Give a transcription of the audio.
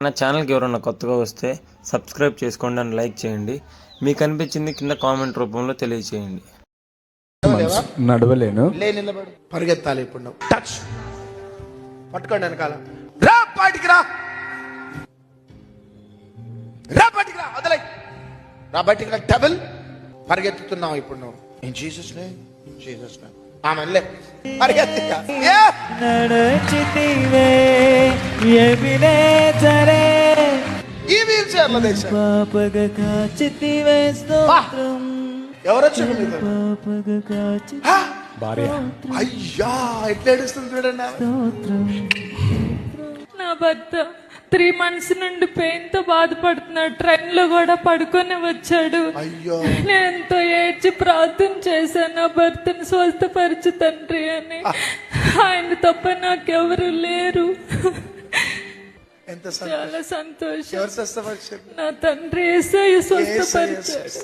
నా ఛానల్కి ఎవరైనా కొత్తగా వస్తే సబ్స్క్రైబ్ చేసుకోండి అని లైక్ చేయండి. మీకు అనిపించింది కింద కామెంట్ రూపంలో తెలియచేయండి? నడవలేను. లే నిలబడు. పరిగెత్తాలి ఇప్పుడు నువ్వు. టచ్. పట్టుకోండి వెనకాల. రా బయటికి రా. రా బయటికి రా. వదలై రా బయటికి రా. డబుల్. పరిగెత్తుతున్నావు ఇప్పుడు నువ్వు. ఏం జీసస్ నే జీసస్ నే ఆమె లే. ఏ! నడచితివే భార్య. అయ్యా ఎట్లా ఏడుస్తుంది చూడండి ఆమె. స్తోత్రం. నా భర్త త్రీ మంత్స్ నుండి పెయిన్తో బాధపడుతున్నాడు. ట్రైన్లో కూడా పడుకొని వచ్చాడు. అయ్యో. నేను ఎంతో ఏడ్చి ప్రార్థన చేశాను. నా భర్తను స్వస్థపరచు తండ్రి అని. ఆయన తప్ప నాకెవరు లేరు. ఎంత సంతోషం చాలా సంతోషం. ఎవరు స్వస్థపరిచారు నా తండ్రి ఏసయ్య స్వస్థపరిచాడు.